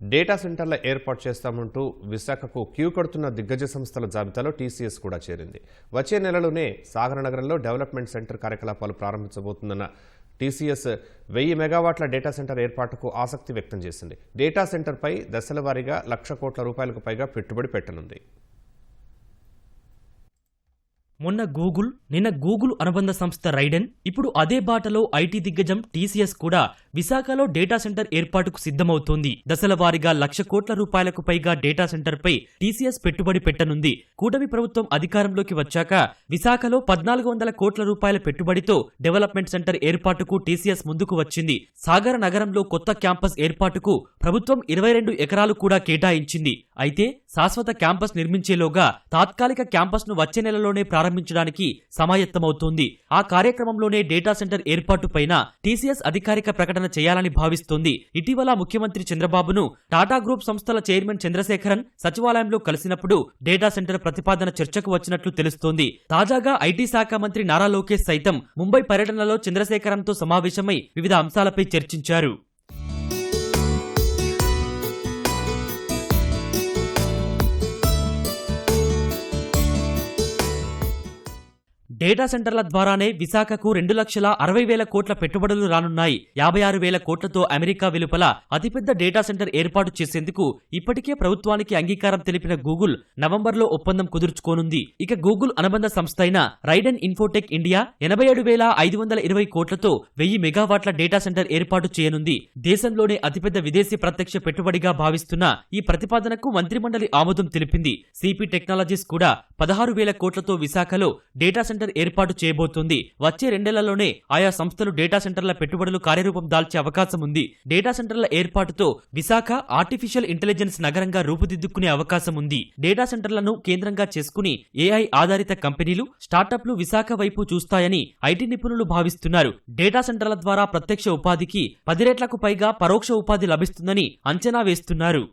Data సెంటర్ల ఏర్పాటు చేస్తామంటూ విశాఖకు క్యూ కడుతున్న దిగ్గజ సంస్థల జాబితాలో టీసీఎస్ కూడా చేరింది. వచ్చే నెలలోనే సాగర నగరంలో డెవలప్మెంట్ సెంటర్ కార్యకలాపాలు ప్రారంభించబోతుందన్న టీసీఎస్ వెయ్యి మెగావాట్ల డేటా సెంటర్ ఏర్పాటుకు ఆసక్తి వ్యక్తం చేసింది. డేటా సెంటర్పై దశల వారీగా లక్ష కోట్ల రూపాయలకు పైగా పెట్టుబడి పెట్టనుంది. మొన్న గూగుల్ నిన్న గూగుల్ అనుబంధ సంస్థ రైడెన్ ఇప్పుడు అదే బాటలో ఐటీ దిగ్గజం టీసీఎస్ కూడా విశాఖలో డేటా సెంటర్ ఏర్పాటుకు సిద్ధమవుతోంది. దశల వారీగా లక్ష కోట్ల రూపాయలకు పైగా డేటా సెంటర్పై టీసీఎస్ పెట్టుబడి పెట్టనుంది. కూటమి ప్రభుత్వం అధికారంలోకి వచ్చాక విశాఖలో పద్నాలుగు వందల కోట్ల రూపాయల పెట్టుబడితో డెవలప్మెంట్ సెంటర్ ఏర్పాటుకు టీసీఎస్ ముందుకు వచ్చింది. సాగర నగరంలో కొత్త క్యాంపస్ ఏర్పాటుకు ప్రభుత్వం ఇరవై రెండు ఎకరాలు కూడా కేటాయించింది. అయితే శాశ్వత క్యాంపస్ నిర్మించేలోగా తాత్కాలిక క్యాంపస్ను వచ్చే నెలలోనే ప్రారంభించడానికి సమాయత్తమవుతోంది. ఆ కార్యక్రమంలోనే డేటా సెంటర్ ఏర్పాటుపైన టీసీఎస్ అధికారిక ప్రకటన చేయాలని భావిస్తోంది. ఇటీవల ముఖ్యమంత్రి చంద్రబాబును టాటా గ్రూప్ సంస్థల చైర్మన్ చంద్రశేఖరన్ సచివాలయంలో కలిసినప్పుడు డేటా సెంటర్ ప్రతిపాదన చర్చకు వచ్చినట్లు తెలుస్తోంది. తాజాగా ఐటీ శాఖ మంత్రి నారా లోకేష్ సైతం ముంబై పర్యటనలో చంద్రశేఖరన్తో సమావేశమై వివిధ అంశాలపై చర్చించారు. డేటా సెంటర్ల ద్వారానే విశాఖకు రెండు లక్షల అరవై వేల కోట్ల పెట్టుబడులు రానున్నాయి. యాభై ఆరు వేల కోట్లతో అమెరికా వెలుపల అతిపెద్ద డేటా సెంటర్ ఏర్పాటు చేసేందుకు ఇప్పటికే ప్రభుత్వానికి అంగీకారం తెలిపిన గూగుల్ నవంబర్లో ఒప్పందం కుదుర్చుకోనుంది. ఇక గూగుల్ అనుబంధ సంస్థ అయిన రైడెన్ ఇన్ఫోటెక్ ఇండియా ఎనభై ఏడు వేల ఐదు వందల ఇరవై కోట్లతో వెయ్యి మెగావాట్ల డేటా సెంటర్ ఏర్పాటు చేయనుంది. దేశంలోనే అతిపెద్ద విదేశీ ప్రత్యక్ష పెట్టుబడిగా భావిస్తున్న ఈ ప్రతిపాదనకు మంత్రిమండలి ఆమోదం తెలిపింది. సిపి టెక్నాలజీస్ కూడా పదహారు వేల కోట్లతో విశాఖలో డేటా సెంటర్ సెంటర్ ఏర్పాటు చేయబోతోంది. వచ్చే రెండేళ్ళలోనే ఆయా సంస్థలు డేటా సెంటర్ల పెట్టుబడులు కార్యరూపం దాల్చే అవకాశం ఉంది. డేటా సెంటర్ల ఏర్పాటుతో విశాఖ ఆర్టిఫిషియల్ ఇంటెలిజెన్స్ నగరంగా రూపుదిద్దుకునే అవకాశం ఉంది. డేటా సెంటర్లను కేంద్రంగా చేసుకుని ఏఐ ఆధారిత కంపెనీలు స్టార్టప్లు విశాఖ వైపు చూస్తాయని ఐటీ నిపుణులు భావిస్తున్నారు. డేటా సెంటర్ల ద్వారా ప్రత్యక్ష ఉపాధికి పది రేట్లకు పైగా పరోక్ష ఉపాధి లభిస్తుందని అంచనా వేస్తున్నారు.